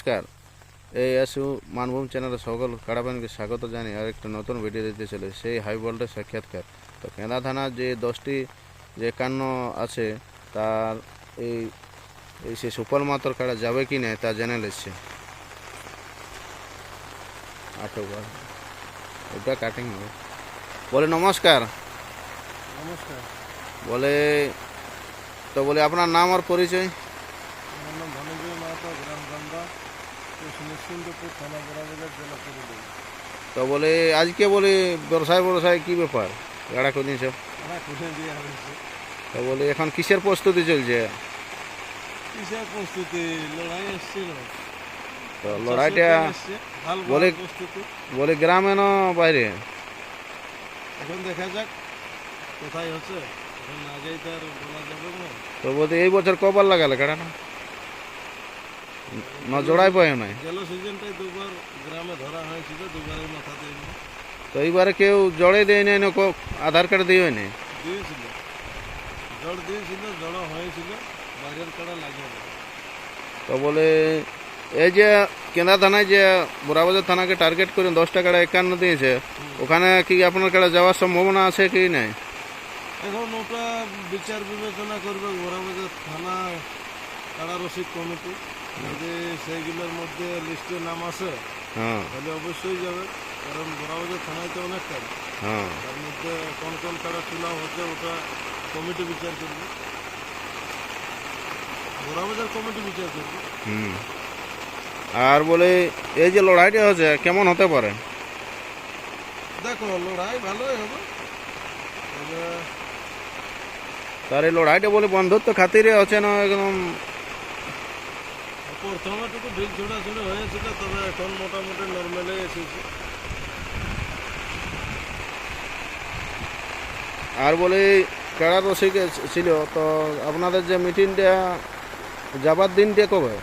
নমস্কার। এই এসু মানভূম চ্যানেলে সকল কাড়াবানকে স্বাগত জানি আর একটা নতুন ভিডিও দিতে চলে সেই হাই ভোল্টেজ সাক্ষাৎকার। তো কেন্দা থানার যে দশটি যে কান্ন আছে তার এই এই সে সুফল মাত্র কাড়া যাবে কি না তা জেনে বার ওটা কাটিং হবে। বলে নমস্কার। নমস্কার। বলে তো বলে আপনার নাম আর পরিচয় আমার নাম ধনঞ্জয় মাহাতো গ্রাম গঙ্গা থানা জেলা তো বলে আজকে বলে ব্যবসায় ব্যবসায় কি ব্যাপার? গাড়া হয়েছে তো বলে এখন কিসের প্রস্তুতি চলছে? কিসের প্রস্তুতি? লড়াই এসছিল। তো লড়াইটা বলে- বলে গ্রামে না বাইরে? এখন দেখা যাক কোথায় হচ্ছে। এখন না যাই তো আর বলা যাবে না। তো বলতে এই বছর কবার লাগালে কাড়াটা না? জোড়াই পায় নাই। গেল সিজনটাই দুবার গ্রামে ধরা হয়েছিল দুবারই মাথা দেয়নি তো এইবারে কেউ জড়ে দেয় নাই না কো- আধার কার্ড দিয়ে নাই? দিয়েছিল। জড় দিয়েছিল জড় হয়েছিল বাইরের কাড়া লাগে তো বলে এই যে কেন্দ্রা থানায় যে বোরাবাজার থানাকে টার্গেট করে দশটা কাড়া একান্ন দিয়েছে ওখানে কি আপনার কাড়া যাওয়ার সম্ভাবনা আছে কি নাই? এখন ওটা বিচার বিবেচনা করবে ঘোরাবাজার থানা কাড়া রসিদ কমিটি। যদি সেইগুলোর মধ্যে লিস্টে নাম আসে হ্যাঁ। তাহলে অবশ্যই যাবে। কারণ ঘোরাবাজার থানায় তো অনেক কাড়া হ্যাঁ। তার মধ্যে কোন কোন কাড়া তোলা হচ্ছে ওটা কমিটি বিচার করবে। ঘোরাবাজার কমিটি বিচার করবে। আর বলে এই যে লড়াইটা হচ্ছে কেমন হতে পারে? দেখো লড়াই ভালোই হবে। তার এই লড়াইটা বলে বন্ধুত্ব খাতিরে হচ্ছে না একদম প্রথমে টুকু ঢিল ছোড়া হয়েছিল তবে এখন মোটামুটি নর্মালে এসেছে। আর বলে কেড়া রসিক ছিল তো আপনাদের যে মিটিংটা যাবার দিনটা কবে?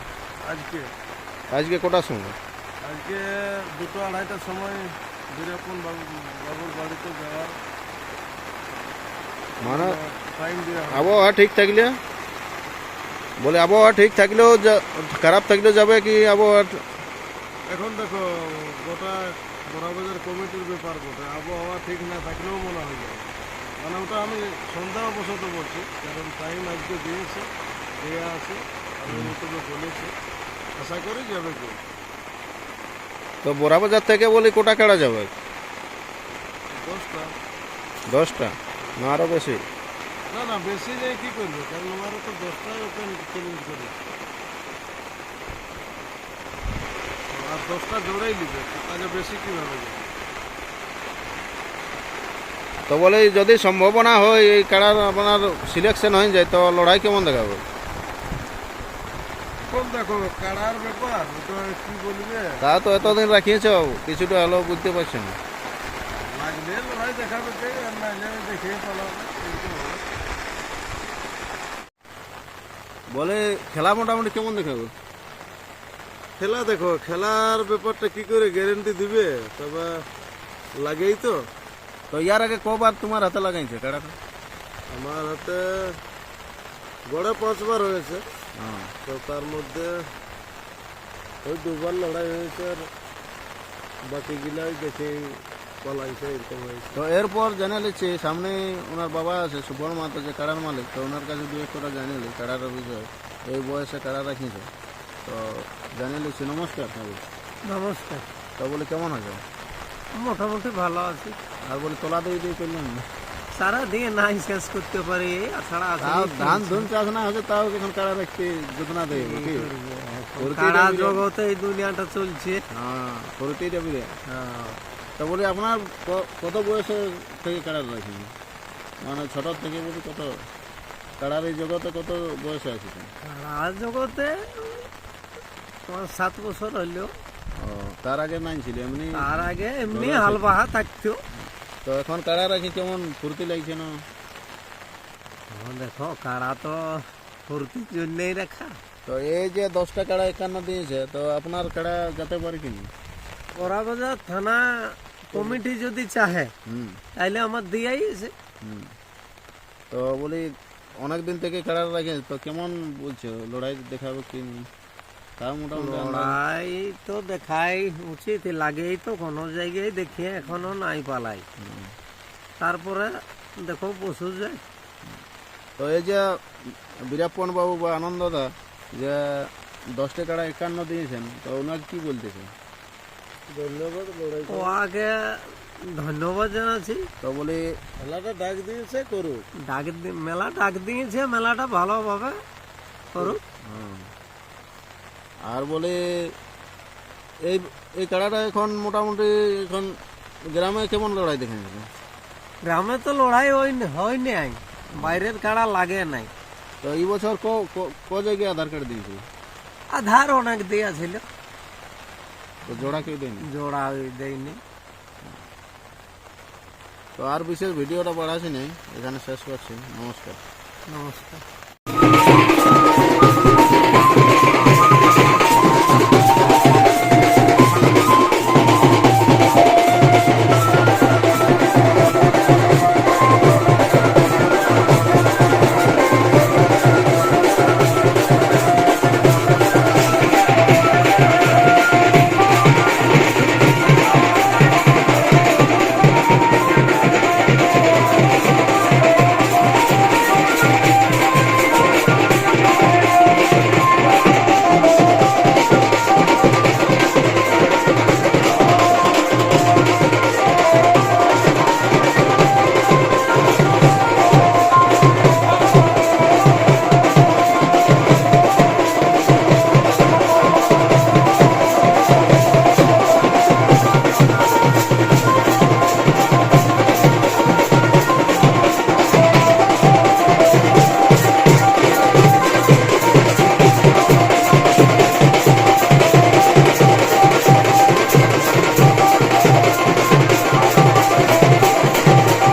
আজকে। আজকে কটার সময়? আজকে দুটো আড়াইটার সময় বীরাপন বাবু বাবুর বাড়িতে যাওয়ার। মানে আবহাওয়া ঠিক থাকলে? বলে আবহাওয়া ঠিক থাকলেও খারাপ থাকলেও যাবে কি আবহাওয়া এখন দেখো গোটা বড়াবাজার কমিটির ব্যাপার গোটা আবহাওয়া ঠিক না থাকলেও মনে হয় যাবে। মানে ওটা আমি সন্ধ্যা সন্দেহবশত বলছি কারণ টাইম আজকে দিয়েছে দেওয়া আছে আমি ইউটিউবে বলেছি আশা করি যাবে কি তো বোরাবাজার থেকে বলি কোটা কেড়া যাবে? দশটা। দশটা না আরও বেশি? না না বেশি যাই কি করবে? কারণ আমারও তো দশটায় ওপেন চ্যালেঞ্জ করে। আর দশটা জোড়াই নিবে তাহলে বেশি কীভাবে যাবে তো বলে যদি সম্ভাবনা হয় এই কাড়ার আপনার সিলেকশন হয়ে যায় তো লড়াই কেমন দেখাবে? তা তো এতদিন রাখিয়েছ কিছুটা হলেও বুঝতে পারছেন। লাগলে লড়াই দেখাবে কে আর নাইলে দেখে পালাবে এরকম হবে। বলে খেলা মোটামুটি কেমন দেখাবো? খেলা দেখো খেলার ব্যাপারটা কি করে গ্যারেন্টি দিবে? তবে লাগেই তো। তো ইয়ার আগে কবার তোমার হাতে লাগাইছে কাড়াটা? আমার হাতে গড়ে পাঁচবার হয়েছে। হ্যাঁ তো তার মধ্যে ওই দুবার লড়াই হয়েছে আর বাকিগুলাই দেখে পালাইছে এরকম হয়েছে তো এরপর জানা লিচ্ছি সামনে ওনার বাবা আছে সুবর্ণ মাতা যে কাড়ার মালিক তো ওনার কাছে দু একটা জানিলি কাড়ার বিষয় এই বয়সে কাড়া রাখিছে? তো জানিয়ে লিচ্ছি নমস্কার হ্যাঁ নমস্কার। তো বলে কেমন আছে? মোটামুটি ভালো আছি। আর বলে তোলা দিয়ে দিয়ে করলেন না সারা দিয়ে নাই শেষ করতে পারি ছাড়া ধান ধুন চাষ না হচ্ছে তাও এখন কাড়া রাখতে যোজনা দেয় কারা জগতে এই দুনিয়াটা চলছে। হ্যাঁ করতেই যাবি রে তো বলি আপনার কত বয়সে থেকে কাড়া রাখেন? মানে ছোট থেকে বলি কত? কাড়ার এই জগতে কত বয়সে আছে? কারা জগতে সাত বছর হইল। তার আগে নাই ছিল এমনি তার আগে এমনি হালবাহা থাকতো। তো এখন কাড়া রাখি কেমন ফুর্তি লাগছে না? দেখো কারা তো ফুর্তির জন্যই রাখা। তো এই যে দশটা কাড়া একান্ন দিয়েছে তো আপনার কাড়া যেতে পারে কি না? বড়াবাজার থানা কমিটি যদি চাহে তাইলে আমার দিয়াই আছে। তো বলি অনেক দিন থেকে কাড়া রাখে তো কেমন বলছো? লড়াই দেখাবে কি তাও মোটামুটি লড়াই তো দেখাই উচিত লাগেই তো কোনো জায়গায় দেখি এখনও নাই পালাই। তারপরে দেখো পশু যায়। তো এই যে বীরাপ্পন বাবু বা আনন্দদা যে দশটা কাড়া একান্ন দিয়েছেন তো ওনাকে কি বলতেছে? ধন্যবাদ লড়াই ও আগে ধন্যবাদ জানাচ্ছি। তো বলি খেলাটা ডাক দিয়েছে করুক। ডাক মেলা ডাক দিয়েছে মেলাটা ভালোভাবে করুক। হুম। আর বলি এই এই কাড়াটা এখন মোটামুটি এখন গ্রামে কেমন লড়াই দেখেছিল গ্রামে তো লড়াই হয় হয় নাই বাইরের কাড়া লাগে নাই। তো এই বছর ক ক- জায়গায় আধার কার্ড দিয়েছিল? আধার অনেক দেয়া ছিল। তো জোড়া কেউ দেয়নি জোড়া ওই দেয়নি তো আর বিশেষ ভিডিওটা বাড়াচ্ছি নেই এখানে শেষ করছি নমস্কার নমস্কার